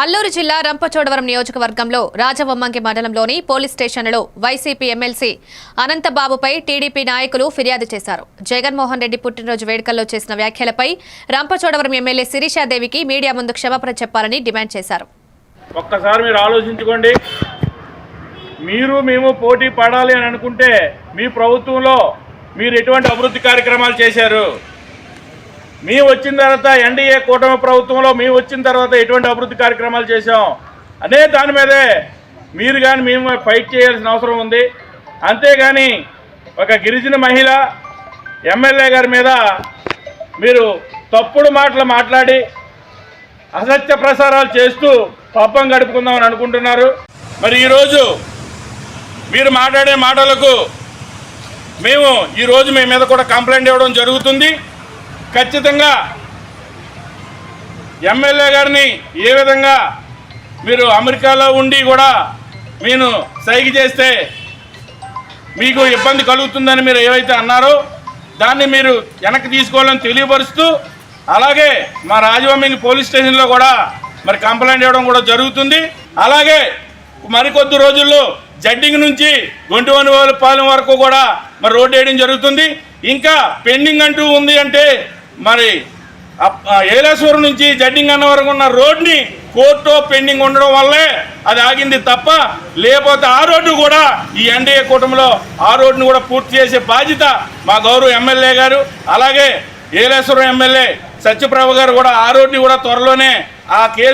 అల్లూరు జిల్లా రంపచోడవరం నియోజకవర్గంలో రాజవొమ్మంకి మండలంలోని పోలీస్ స్టేషన్లో వైసీపీ ఎమ్మెల్సీ అనంతబాబుపై టీడీపీ నాయకులు ఫిర్యాదు చేశారు. జగన్మోహన్ రెడ్డి పుట్టినరోజు వేడుకల్లో చేసిన వ్యాఖ్యలపై రంపచోడవరం ఎమ్మెల్యే శిరీషాదేవికి మీడియా ముందు క్షమాపణ చెప్పాలని డిమాండ్ చేశారు. ఒక్కసారి మీరు ఆలోచించుకోండి. మీరు మేము పోటీ పడాలి అని అనుకుంటే మీ ప్రభుత్వంలో మీరు ఎటువంటి అభివృద్ధి కార్యక్రమాలు చేశారు? మీ వచ్చిన తర్వాత ఎన్డీఏ కూటమి ప్రభుత్వంలో మేము వచ్చిన తర్వాత ఎటువంటి అభివృద్ధి కార్యక్రమాలు చేశాం? అనే దాని మీదే మీరు కానీ మేము ఫైట్ చేయాల్సిన అవసరం ఉంది. అంతేగాని ఒక గిరిజన మహిళ ఎమ్మెల్యే గారి మీద మీరు తప్పుడు మాటలు మాట్లాడి అసత్య ప్రసారాలు చేస్తూ పాపం గడుపుకుందామని అనుకుంటున్నారు. మరి ఈరోజు మీరు మాట్లాడే మాటలకు మేము ఈరోజు మీ మీద కూడా కంప్లైంట్ ఇవ్వడం జరుగుతుంది. ఖచ్చితంగా ఎమ్మెల్యే గారిని ఏ విధంగా మీరు అమెరికాలో ఉండి కూడా మీరు సైగ చేస్తే మీకు ఇబ్బంది కలుగుతుందని మీరు ఏవైతే అన్నారో దాన్ని మీరు వెనక్కి తీసుకోవాలని తెలియపరుస్తూ అలాగే మా రాజవమ్మింగి పోలీస్ స్టేషన్లో కూడా మరి కంప్లైంట్ ఇవ్వడం కూడా జరుగుతుంది. అలాగే మరికొద్ది రోజుల్లో జడ్డింగ్ నుంచి గొంటువని పాలెం వరకు కూడా మరి రోడ్డు వేయడం జరుగుతుంది. ఇంకా పెండింగ్ అంటూ ఉంది అంటే మరి ఏలేశ్వరం నుంచి జడ్డింగ్ అన్న వరకు ఉన్న రోడ్ని కోర్టు పెండింగ్ ఉండడం వల్లే అది ఆగింది తప్ప లేకపోతే ఆ రోడ్డు కూడా ఈ ఎన్డీఏ కూటమిలో ఆ రోడ్డును కూడా పూర్తి చేసే బాధ్యత మా గౌరవ ఎమ్మెల్యే గారు అలాగే ఏలేశ్వరం ఎమ్మెల్యే సత్యప్రభ గారు కూడా ఆ రోడ్ని కూడా త్వరలోనే ఆ కేసు